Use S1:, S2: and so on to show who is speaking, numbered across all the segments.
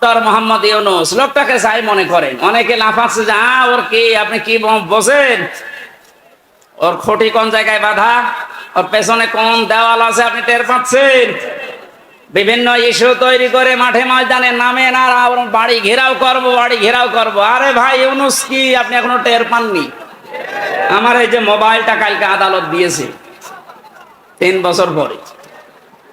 S1: Doctor Mohammad Yunus, লোকটাকে চাই মনে করেন। অনেকে লাফাচ্ছে যে ওর কি? আপনি কি বসেন। ওর খুঁটি কোন জায়গায় বাধা? ওর পেছনে কোন দেওয়াল আছে আপনি টের পাচ্ছেন? বিভিন্ন ইস্যু তৈরি করে মাঠে ময়দানে নামে না আর বাড়ি ঘেরাও করব, বাড়ি ঘেরাও করব। আরে ভাই, ইউনুস কি? আপনি এখনও টের পাননি? আমার এই যে মোবাইলটা কালকে আদালত দিয়েছে, তিন বছর পরে।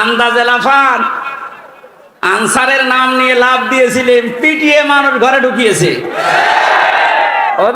S1: আন্দাজে লাফান। আনসারের নাম নিয়ে লাভ দিয়েছিলেন পিটিএ মানুষ ঘরে ঢুকিয়েছে।